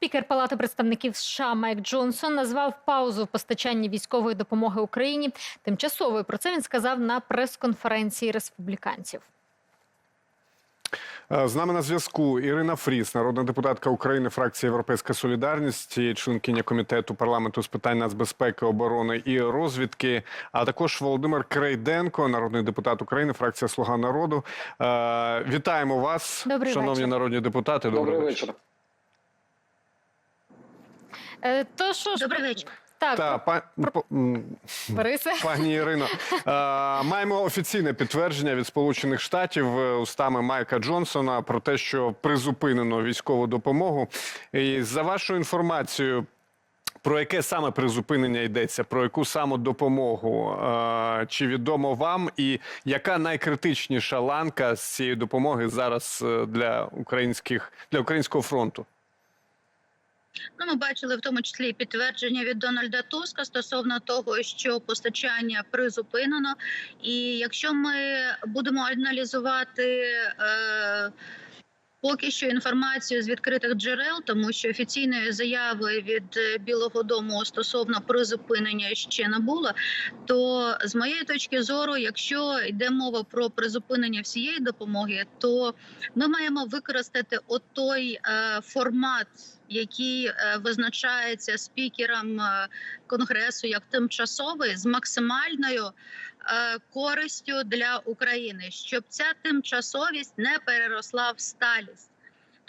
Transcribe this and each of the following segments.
Спікер Палати представників США Майк Джонсон назвав паузу в постачанні військової допомоги Україні тимчасовою. Про це він сказав на прес-конференції республіканців. Е, З нами на зв'язку Ірина Фріс, народна депутатка України, фракція Європейська Солідарність, і членкиня комітету парламенту з питань нацбезпеки, оборони і розвідки. А також Володимир Крейденко, народний депутат України, фракція Слуга народу. Е, Вітаємо вас, Добрий шановні вечір. народні депутати. Добрий вечір. Е, то що ж, Добрий вечір. так, Та, па, Борисе. Пані Ірино, е, маємо офіційне підтвердження від Сполучених Штатів е, устами Майка Джонсона про те, що призупинено військову допомогу. І за вашою інформацією, про яке саме призупинення йдеться, про яку саме допомогу? Е, Чи відомо вам, і яка найкритичніша ланка з цієї допомоги зараз е, для українських для українського фронту? Ну, ми бачили в тому числі підтвердження від Дональда Туска стосовно того, що постачання призупинено. І якщо ми будемо аналізувати. Е, Поки що інформацію з відкритих джерел, тому що офіційної заяви від е, Білого Дому стосовно призупинення ще не було. То з моєї точки зору, якщо йде мова про призупинення всієї допомоги, то ми маємо використати отой е, формат, який е, визначається спікером е, конгресу як тимчасовий, з максимальною е, користю для України, щоб ця тимчасовість не переросла в сталість.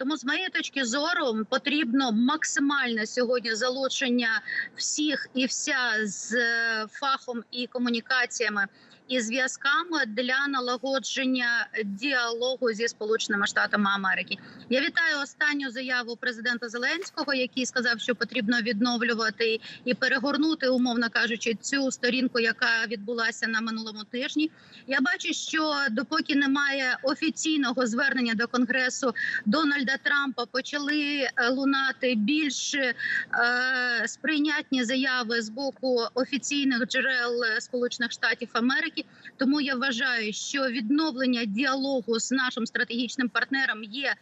Тому, з моєї точки зору, потрібно максимальне сьогодні залучення всіх і вся з е, фахом і комунікаціями і зв'язками для налагодження діалогу зі Сполученими Штатами Америки. Я вітаю останню заяву президента Зеленського, який сказав, що потрібно відновлювати і перегорнути, умовно кажучи, цю сторінку, яка відбулася на минулому тижні. Я бачу, що допоки немає офіційного звернення до конгресу Дональда Трампа, почали е, лунати більш е, сприйнятні заяви з боку офіційних джерел е, Сполучених Штатів Америки. Тому я вважаю, що відновлення діалогу з нашим стратегічним партнером є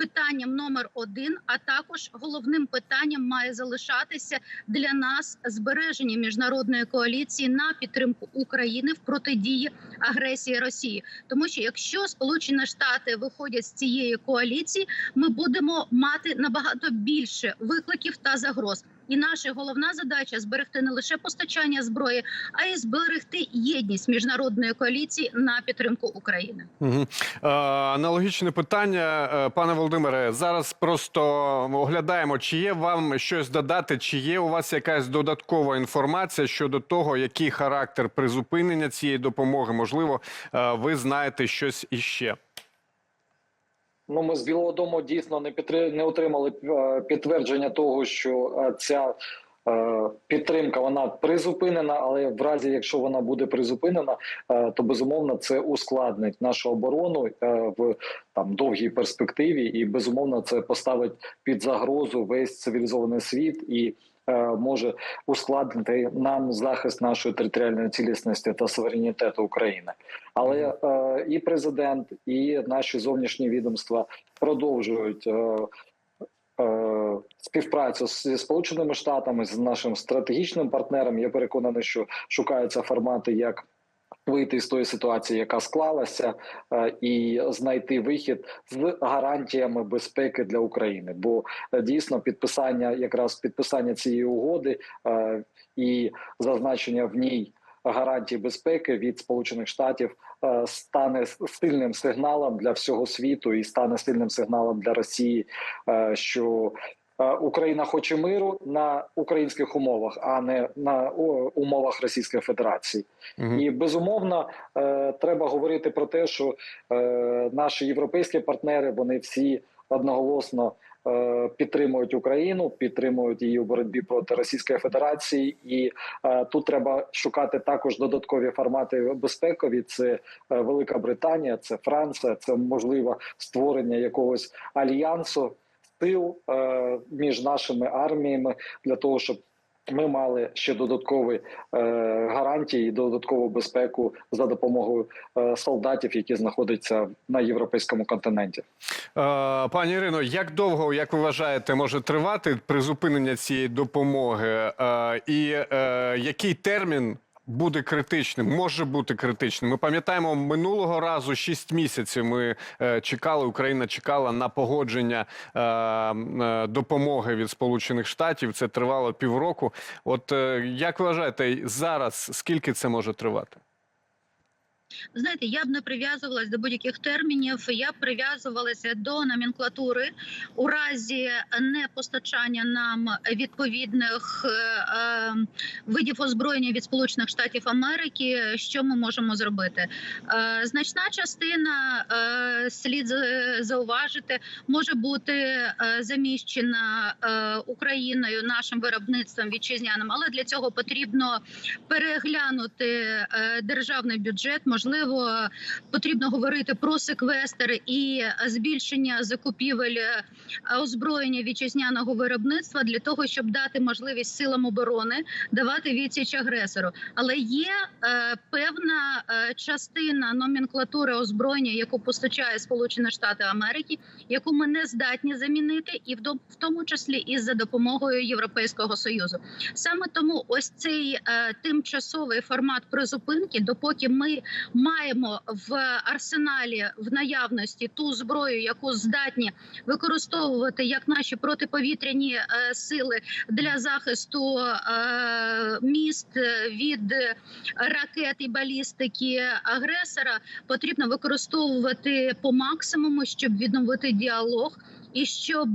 питанням номер один. А також головним питанням має залишатися для нас збереження міжнародної коаліції на підтримку України в протидії агресії Росії. Тому що якщо Сполучені Штати виходять з цієї коаліції, ми будемо мати набагато більше викликів та загроз. І наша головна задача зберегти не лише постачання зброї, а й зберегти єдність міжнародної коаліції на підтримку України. Е, аналогічне питання, е, пане Володимире. Зараз просто оглядаємо, чи є вам щось додати, чи є у вас якась додаткова інформація щодо того, який характер призупинення цієї допомоги. Можливо, е, ви знаєте щось іще. Ну, ми з Білого Дому дійсно не підтри... не отримали е, підтвердження того, що е, ця е, підтримка вона призупинена. Але в разі, якщо вона буде призупинена, то безумовно це ускладнить нашу оборону в там довгій перспективі, і безумовно це поставить під загрозу весь цивілізований світ і. Е, Може ускладнити нам захист нашої територіальної цілісності та суверенітету України, але е, і президент, і наші зовнішні відомства продовжують е, співпрацю зі сполученими штатами з нашим стратегічним партнером. Я переконаний, що шукаються формати як. Вийти з тої ситуації, яка склалася, е, і знайти вихід з гарантіями безпеки для України. Бо е, дійсно підписання, якраз підписання цієї угоди е, і зазначення в ній гарантій безпеки від Сполучених Штатів стане сильним сигналом для всього світу і стане сильним сигналом для Росії, що Україна хоче миру на українських умовах, а не на умовах Російської Федерації. Мгм. І безумовно е, треба говорити про те, що е, наші європейські партнери вони всі одноголосно е, підтримують Україну, підтримують її у боротьбі проти Російської Федерації, і е, тут треба шукати також додаткові формати безпекові. Це е, Велика Британія, це Франція, це можливо створення якогось альянсу сил е, між нашими арміями для того, щоб ми мали ще додаткові е, гарантії, додаткову безпеку за допомогою е, солдатів, які знаходяться на європейському континенті. Пані Ірино, як довго, як ви вважаєте, може тривати призупинення цієї допомоги? І який термін буде критичним, може бути критичним? Ми пам'ятаємо, минулого разу 6 місяців ми е, чекали, Україна чекала на погодження е, е, допомоги від Сполучених Штатів. Це тривало півроку. От е, як ви вважаєте, зараз скільки це може тривати? Знаєте, я б не прив'язувалась до будь-яких термінів. Я б прив'язувалася до номенклатури у разі непостачання нам відповідних е, е, видів озброєння від Сполучених Штатів Америки. Що ми можемо зробити? Е, значна частина е, слід зауважити може бути е, заміщена е, Україною нашим виробництвом вітчизняним, але для цього потрібно переглянути е, державний бюджет. Можливо, потрібно говорити про секвестр і збільшення закупівель е, озброєння вітчизняного виробництва для того, щоб дати можливість силам оборони давати відсіч агресору. Але є е, певна е, частина номенклатури озброєння, яку постачає Сполучені Штати Америки, яку ми не здатні замінити, і в в тому числі і за допомогою Європейського союзу. Саме тому ось цей е, тимчасовий формат призупинки, допоки ми маємо в арсеналі в наявності ту зброю, яку здатні використовувати як наші протиповітряні е, сили для захисту е, міст е, від ракет і балістики агресора, потрібно використовувати по максимуму, щоб відновити діалог і щоб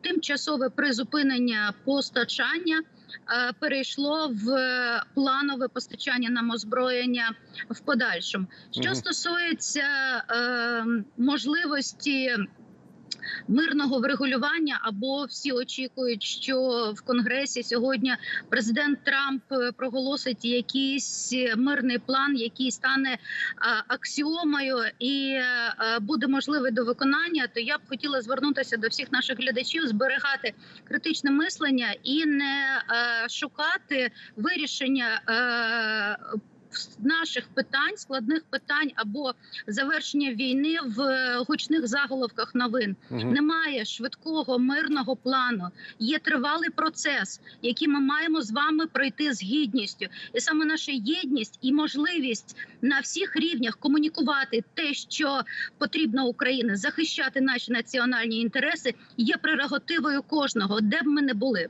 тимчасове призупинення постачання перейшло в планове постачання нам озброєння в подальшому. Що стосується е, можливості. Мирного врегулювання або всі очікують, що в конгресі сьогодні президент Трамп е, проголосить якийсь мирний план, який стане аксіомою і е, буде можливий до виконання. То я б хотіла звернутися до всіх наших глядачів, зберігати критичне мислення і не е, шукати вирішення. Наших питань, складних питань або завершення війни в е, гучних заголовках новин Мгм. немає швидкого мирного плану. Є тривалий процес, який ми маємо з вами пройти з гідністю, і саме наша єдність і можливість на всіх рівнях комунікувати те, що потрібно Україні, захищати наші національні інтереси, є прерогативою кожного, де б ми не були.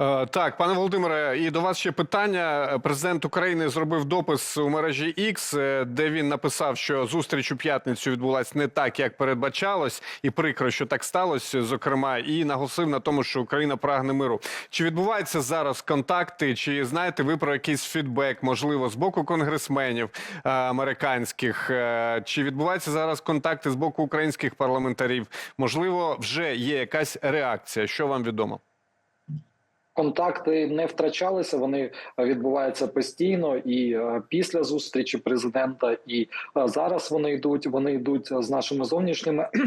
Е, Так, пане Володимире, і до вас ще питання. Президент України зробив допис у мережі X, е, де він написав, що зустріч у п'ятницю відбулась не так, як передбачалось, і прикро, що так сталося. Зокрема, і наголосив на тому, що Україна прагне миру. Чи відбуваються зараз контакти? Чи знаєте ви про якийсь фідбек, можливо, з боку конгресменів е, американських? Чи відбуваються зараз контакти з боку українських парламентарів? Можливо, вже є якась реакція? Що вам відомо? Контакти не втрачалися, вони відбуваються постійно і е, після зустрічі президента, і е, зараз вони йдуть. Вони йдуть з нашими зовнішніми.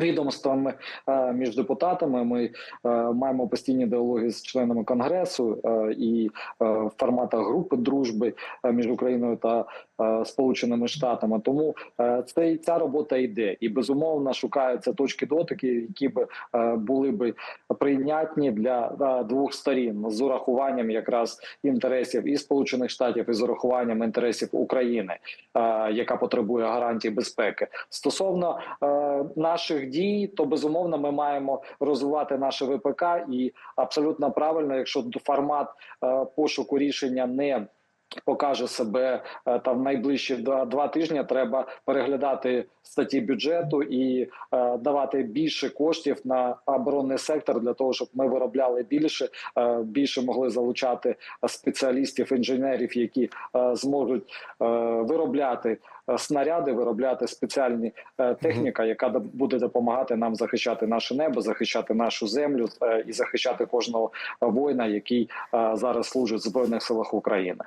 Відомствами е, між депутатами ми е, маємо постійні діалоги з членами конгресу е, і е, в форматах групи дружби е, між Україною та е, Сполученими Штатами. Тому е, це ця робота йде, і безумовно шукаються точки дотики, які б е, були би прийнятні для е, двох сторін з урахуванням якраз інтересів і Сполучених Штатів, і з урахуванням інтересів України, е, яка потребує гарантій безпеки. Стосовно е, наших дій, то безумовно ми маємо розвивати наше ВПК, і абсолютно правильно, якщо формат е, пошуку рішення не Покаже себе е, там найближчі два, два тижні. Треба переглядати статті бюджету і е, давати більше коштів на оборонний сектор для того, щоб ми виробляли більше, е, більше могли залучати спеціалістів, інженерів, які е, зможуть е, виробляти е, снаряди, виробляти спеціальні е, техніка, яка буде допомагати нам захищати наше небо, захищати нашу землю е, і захищати кожного воїна, який е, зараз служить в збройних силах України.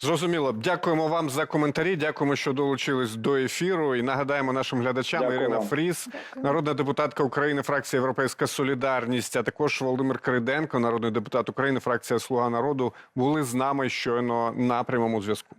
Зрозуміло. Дякуємо вам за коментарі. Дякуємо, що долучились до ефіру. І нагадаємо нашим глядачам Дякую Ірина вам. Фріс, народна депутатка України, фракція Європейська Солідарність, а також Володимир Криденко, народний депутат України, фракція Слуга народу, були з нами щойно на прямому зв'язку.